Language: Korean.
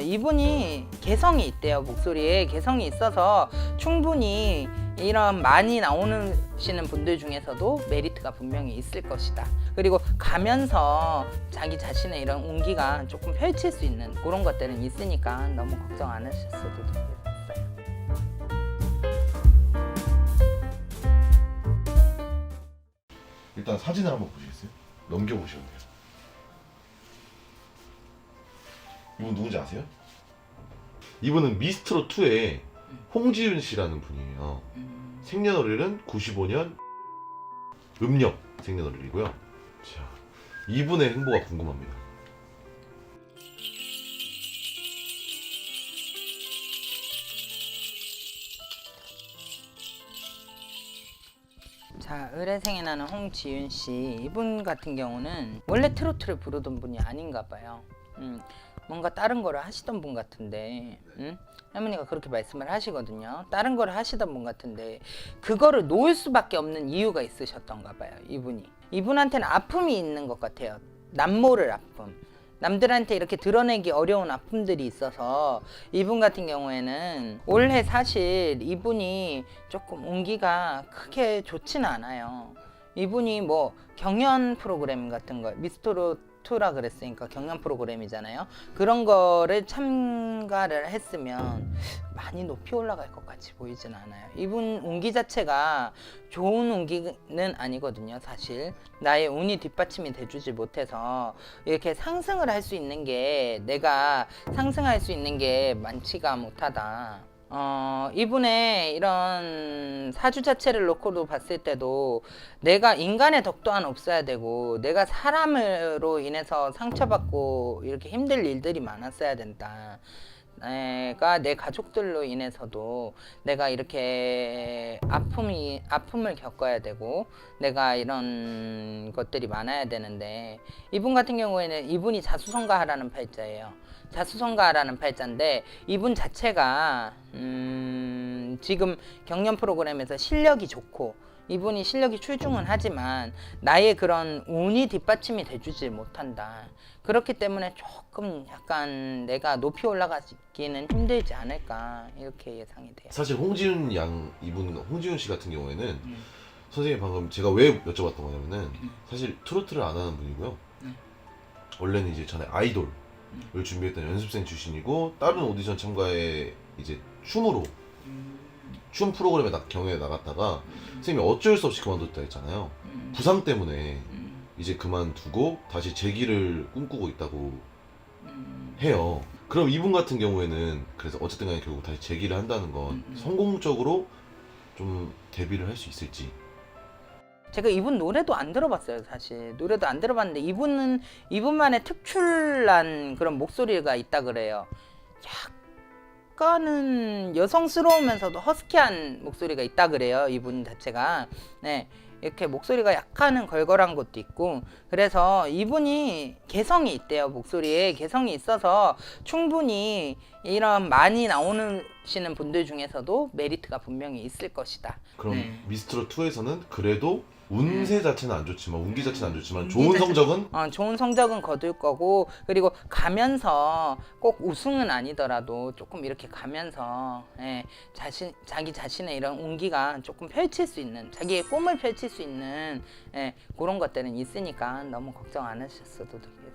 이분이 개성이 있대요 목소리에 개성이 있어서 충분히 이런 많이 나오시는 분들 중에서도 메리트가 분명히 있을 것이다. 그리고 가면서 자기 자신의 이런 운기가 조금 펼칠 수 있는 그런 것들은 있으니까 너무 걱정 안 하셨어도 되겠어요. 일단 사진을 한번 보시겠어요? 넘겨보시면 돼요. 이분 누군지 아세요? 이분은 미스트로 2의 홍지윤 씨라는 분이에요. 생년월일은 95년 음력 생년월일이고요. 자, 이분의 행보가 궁금합니다. 자, 의뢰생에 나는 홍지윤 씨 이분 같은 경우는 원래 트로트를 부르던 분이 아닌가 봐요. 음, 뭔가 다른 거를 하시던 분 같은데, 음? 할머니가 그렇게 말씀을 하시거든요. 다른 거를 하시던 분 같은데 그거를 놓을 수밖에 없는 이유가 있으셨던가 봐요. 이분이 이분한테는 아픔이 있는 것 같아요. 남모를 아픔. 남들한테 이렇게 드러내기 어려운 아픔들이 있어서 이분 같은 경우에는 올해 사실 이분이 조금 운기가 크게 좋지는 않아요. 이분이 뭐 경연 프로그램 같은 거 미스터로 투라 그랬으니까 경연 프로그램이잖아요. 그런 거를 참가를 했으면 많이 높이 올라갈 것 같이 보이진 않아요. 이분 운기 자체가 좋은 운기는 아니거든요, 사실. 나의 운이 뒷받침이 돼주지 못해서 이렇게 상승을 할 수 있는 게 내가 상승할 수 있는 게 많지가 못하다. 어, 이분의 이런 사주 자체를 놓고도 봤을 때도 내가 인간의 덕도 한 없어야 되고 내가 사람으로 인해서 상처받고 이렇게 힘들 일들이 많았어야 된다. 내가 내 가족들로 인해서도 내가 이렇게 아픔이 아픔을 겪어야 되고 내가 이런 것들이 많아야 되는데 이분 같은 경우에는 이분이 자수성가하라는 팔자예요. 자수성가하라는 팔자인데 이분 자체가 음, 지금 경연 프로그램에서 실력이 좋고 이분이 실력이 출중은 하지만 나의 그런 운이 뒷받침이 돼주지 못한다. 그렇기 때문에 조금 약간 내가 높이 올라가기는 힘들지 않을까 이렇게 예상이 돼요. 사실 홍지윤 양 이분 홍지윤 씨 같은 경우에는 선생님 방금 제가 왜 여쭤봤던 거냐면은 사실 트로트를 안 하는 분이고요. 원래는 이제 전에 아이돌을 준비했던 연습생 출신이고 다른 오디션 참가에 이제 춤으로 춤 프로그램에 나, 경연에 나갔다가 선생님이 어쩔 수 없이 그만뒀다 했잖아요. 부상 때문에 이제 그만두고 다시 재기를 꿈꾸고 있다고 해요. 그럼 이분 같은 경우에는 그래서 어쨌든 간에 결국 다시 재기를 한다는 건 성공적으로 좀 데뷔를 할 수 있을지 제가 이분 노래도 안 들어봤어요, 사실. 노래도 안 들어봤는데 이분은 이분만의 특출난 그런 목소리가 있다 그래요. 약 간은 여성스러우면서도 허스키한 목소리가 있다 그래요, 이분 자체가. 네. 이렇게 목소리가 약간은 걸걸한 것도 있고 그래서 이분이 개성이 있대요 목소리에 개성이 있어서 충분히 이런 많이 나오시는 분들 중에서도 메리트가 분명히 있을 것이다. 그럼 네. 미스트롯 2에서는 그래도 운세 자체는 안 좋지만 운기 자체는 안 좋지만 좋은 성적은? 어, 좋은 성적은 거둘 거고 그리고 가면서 꼭 우승은 아니더라도 조금 이렇게 가면서 예, 자신 자기 자신의 이런 운기가 조금 펼칠 수 있는 자기의 꿈을 펼칠 수 있는 예, 그런 것들은 있으니까 너무 걱정 안 하셨어도 되겠-